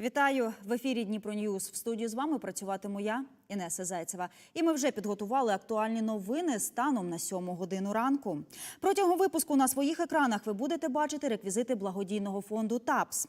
Вітаю в ефірі Дніпро Ньюз. В студії з вами працюватиму я, Інеса Зайцева. І ми вже підготували актуальні новини станом на сьому годину ранку. Протягом випуску на своїх екранах ви будете бачити реквізити благодійного фонду ТАПС.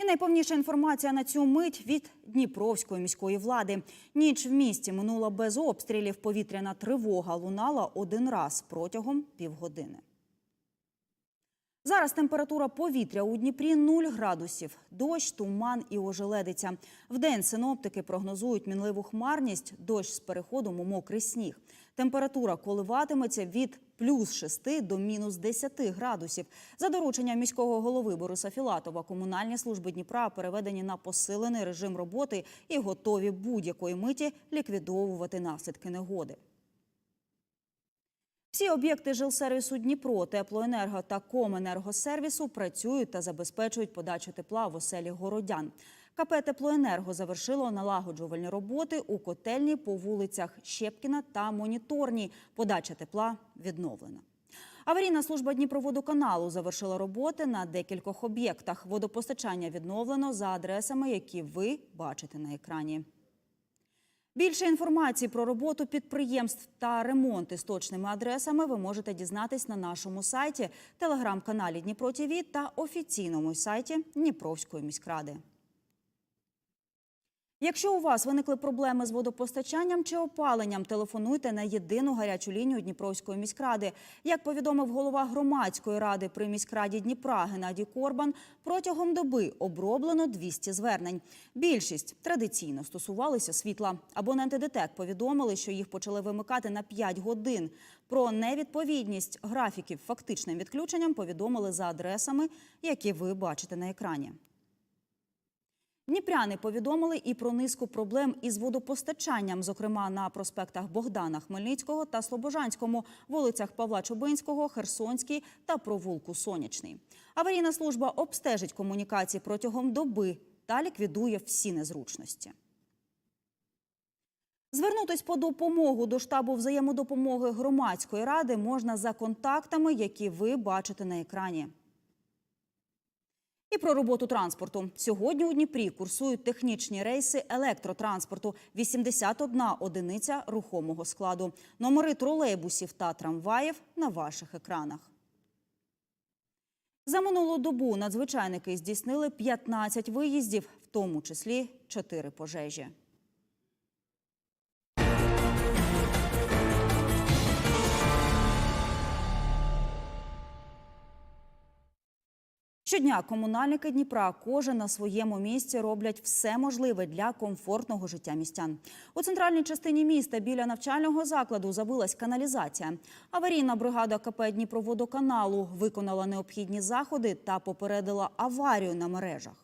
І найповніша інформація на цю мить від Дніпровської міської влади. Ніч в місті минула без обстрілів. Повітряна тривога лунала один раз протягом півгодини. Зараз температура повітря у Дніпрі 0 градусів. Дощ, туман і ожеледиця. Вдень синоптики прогнозують мінливу хмарність, дощ з переходом у мокрий сніг. Температура коливатиметься від плюс 6 до мінус 10 градусів. За дорученням міського голови Бориса Філатова комунальні служби Дніпра переведені на посилений режим роботи і готові будь-якої миті ліквідовувати наслідки негоди. Всі об'єкти жилсервісу Дніпро, теплоенерго та коменергосервісу працюють та забезпечують подачу тепла в оселі городян. КП «Теплоенерго» завершило налагоджувальні роботи у котельні по вулицях Щепкіна та Моніторній. Подача тепла відновлена. Аварійна служба Дніпроводоканалу завершила роботи на декількох об'єктах. Водопостачання відновлено за адресами, які ви бачите на екрані. Більше інформації про роботу підприємств та ремонти з точними адресами ви можете дізнатись на нашому сайті, телеграм-каналі Дніпро ТІВІ та офіційному сайті Дніпровської міськради. Якщо у вас виникли проблеми з водопостачанням чи опаленням, телефонуйте на єдину гарячу лінію Дніпровської міськради. Як повідомив голова громадської ради при міськраді Дніпра Геннадій Корбан, протягом доби оброблено 200 звернень. Більшість традиційно стосувалися світла. Абоненти ДТЕК повідомили, що їх почали вимикати на 5 годин. Про невідповідність графіків фактичним відключенням повідомили за адресами, які ви бачите на екрані. Дніпряни повідомили і про низку проблем із водопостачанням, зокрема на проспектах Богдана Хмельницького та Слобожанському, вулицях Павла Чубинського, Херсонській та провулку Сонячний. Аварійна служба обстежить комунікації протягом доби та ліквідує всі незручності. Звернутись по допомогу до штабу взаємодопомоги громадської ради можна за контактами, які ви бачите на екрані. І про роботу транспорту. Сьогодні у Дніпрі курсують технічні рейси електротранспорту. 81 одиниця рухомого складу. Номери тролейбусів та трамваїв на ваших екранах. За минулу добу надзвичайники здійснили 15 виїздів, в тому числі 4 пожежі. Щодня комунальники Дніпра кожен на своєму місці роблять все можливе для комфортного життя містян. У центральній частині міста біля навчального закладу забилась каналізація. Аварійна бригада КП Дніпроводоканалу виконала необхідні заходи та попередила аварію на мережах.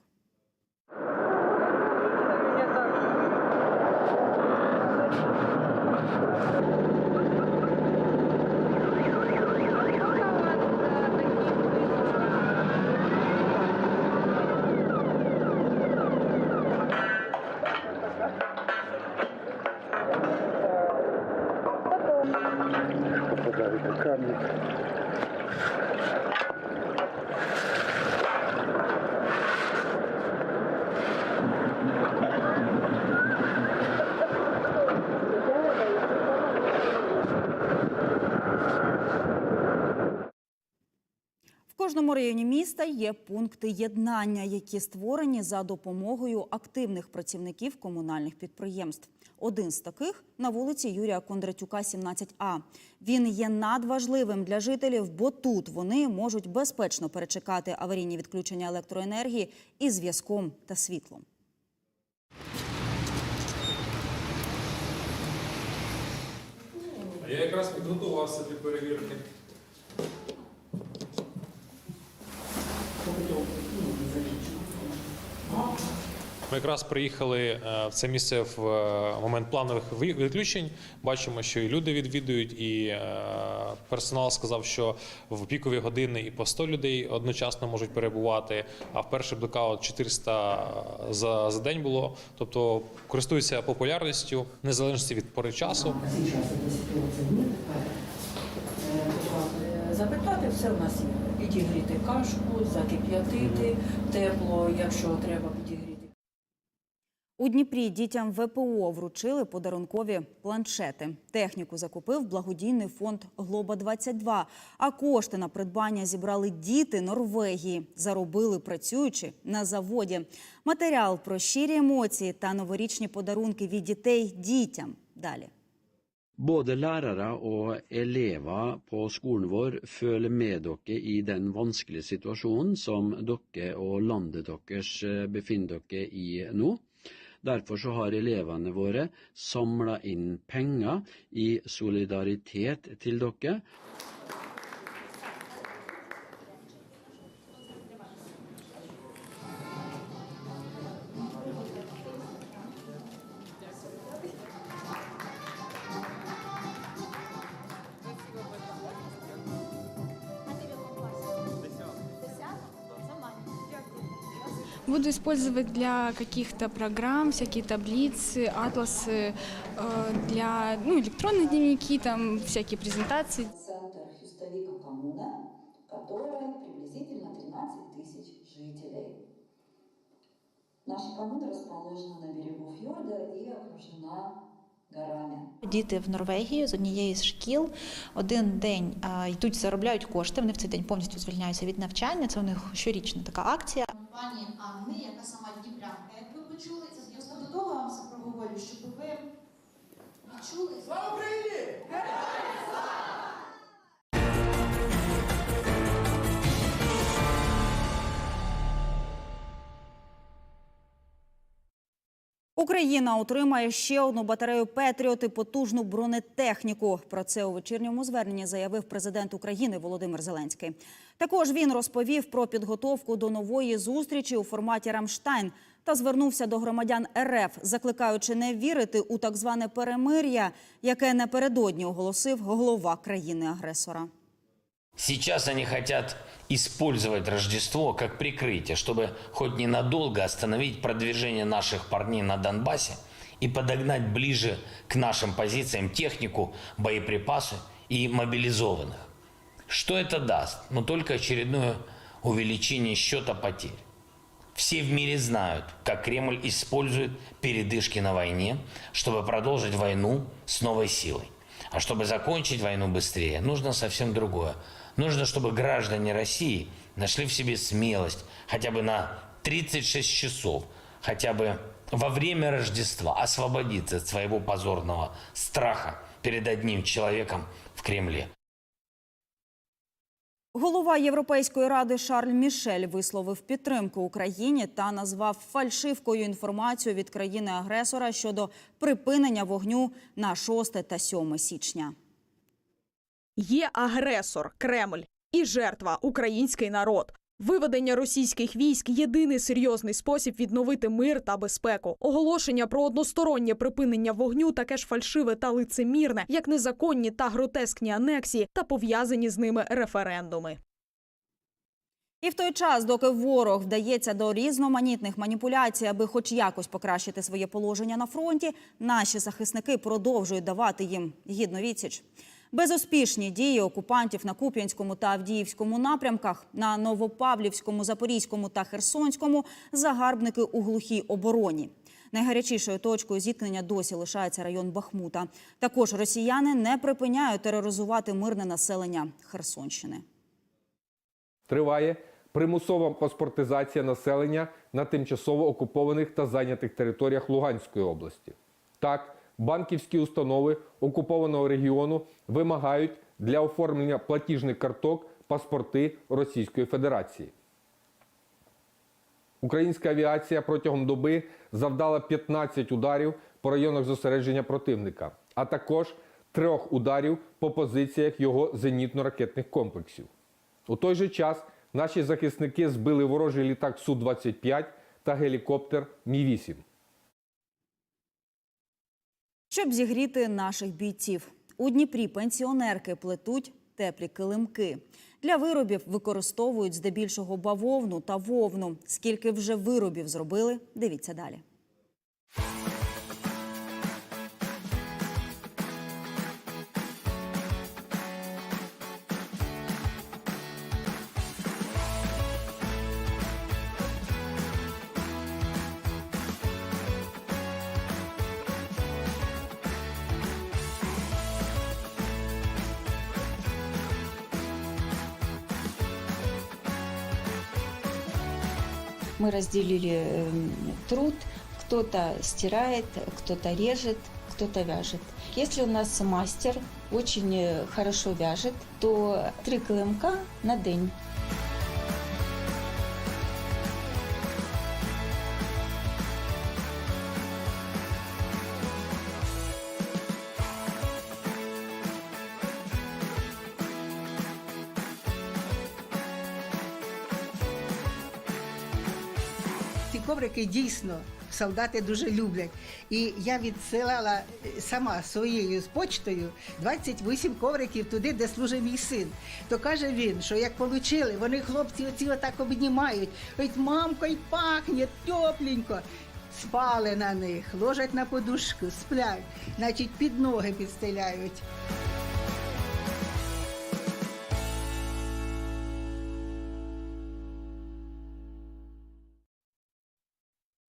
Кожному районі міста є пункти єднання, які створені за допомогою активних працівників комунальних підприємств. Один з таких на вулиці Юрія Кондратюка, 17А. Він є надважливим для жителів, бо тут вони можуть безпечно перечекати аварійні відключення електроенергії із зв'язком та світлом. Я якраз підготувався для перевірки. Ми якраз приїхали е, в це місце в е, момент планових ви- відключень. Бачимо, що і люди відвідують, і е, персонал сказав, що в пікові години і по 100 людей одночасно можуть перебувати. А в перший блекаут 400 за, за день було. Тобто користуються популярністю незалежності від пори часу. Запитати все в нас є. Підігріти кашку, закип'ятити, тепло, якщо треба підігріти. У Дніпрі дітям ВПО вручили подарункові планшети. Техніку закупив благодійний фонд Глоба 22 А кошти на придбання зібрали діти Норвегії. Заробили працюючи на заводі. Матеріал про щирі емоції та новорічні подарунки від дітей дітям. Далі. Både lærere og elever på skolen vår føler med dere i den vanskelige situasjonen som dere og landet deres befinner dere i nå. Derfor så har elevene våre samla inn penger i solidaritet til dere. Буду использовать для каких-то программ, всякие таблицы, атласы, э, для ну, электронные дневники, там всякие презентации. Центр Хюстовика коммуна, которая приблизительно 13 тысяч жителей. Наша коммуна расположена на берегу фьорда и окружена. Діти в Норвегії з однієї з шкіл один день а, йдуть, заробляють кошти. Вони в цей день повністю звільняються від навчання. Це у них щорічна така акція. пані Анни, яка сама дніпрянка. Як ви почули, це зв'язку до того вам це проговорю, щоб ви відчули. Слава Україні! Україна отримає ще одну батарею Петріот і потужну бронетехніку. Про це у вечірньому зверненні заявив президент України Володимир Зеленський. Також він розповів про підготовку до нової зустрічі у форматі Рамштайн та звернувся до громадян РФ, закликаючи не вірити у так зване перемир'я, яке напередодні оголосив голова країни-агресора. Сейчас они хотят использовать Рождество как прикрытие, чтобы хоть ненадолго остановить продвижение наших парней на Донбассе и подогнать ближе к нашим позициям технику, боеприпасы и мобилизованных. Что это даст? Ну только очередное увеличение счета потерь. Все в мире знают, как Кремль использует передышки на войне, чтобы продолжить войну с новой силой. А чтобы закончить войну быстрее, нужно совсем другое. Нужно, чтобы граждане России нашли в себе смелость хотя бы на 36 часов, хотя бы во время Рождества освободиться от своего позорного страха перед одним человеком в Кремле. Голова Європейської ради Шарль Мішель висловив підтримку Україні та назвав фальшивкою інформацію від країни-агресора щодо припинення вогню на 6 та 7 січня. Є агресор Кремль і жертва український народ. Виведення російських військ єдиний серйозний спосіб відновити мир та безпеку. Оголошення про одностороннє припинення вогню таке ж фальшиве та лицемірне, як незаконні та гротескні анексії та пов'язані з ними референдуми. І в той час, доки ворог вдається до різноманітних маніпуляцій, аби хоч якось покращити своє положення на фронті, наші захисники продовжують давати їм гідну відсіч. Безуспішні дії окупантів на Куп'янському та Авдіївському напрямках, на Новопавлівському, Запорізькому та Херсонському загарбники у глухій обороні. Найгарячішою точкою зіткнення досі лишається район Бахмута. Також росіяни не припиняють тероризувати мирне населення Херсонщини. Триває примусова паспортизація населення на тимчасово окупованих та зайнятих територіях Луганської області. Так, банківські установи окупованого регіону вимагають для оформлення платіжних карток паспорти Російської Федерації. Українська авіація протягом доби завдала 15 ударів по районах зосередження противника, а також трьох ударів по позиціях його зенітно-ракетних комплексів. У той же час наші захисники збили ворожий літак Су-25 та гелікоптер Мі-8. Щоб зігріти наших бійців, у Дніпрі пенсіонерки плетуть теплі килимки. Для виробів використовують здебільшого бавовну та вовну. Скільки вже виробів зробили, дивіться далі. Мы разделили эм, труд. Кто-то стирает, кто-то режет, кто-то вяжет. Если у нас мастер очень э, хорошо вяжет, то три килимка на день. Коврики дійсно солдати дуже люблять. І я відсилала е, сама своєю з почтою 28 ковриків туди, де служить мій син. То каже він, що як отримали, вони хлопці оці отак обнімають. Ось мамко, й пахне тепленько. Спали на них, ложать на подушку, сплять, значить під ноги підстеляють.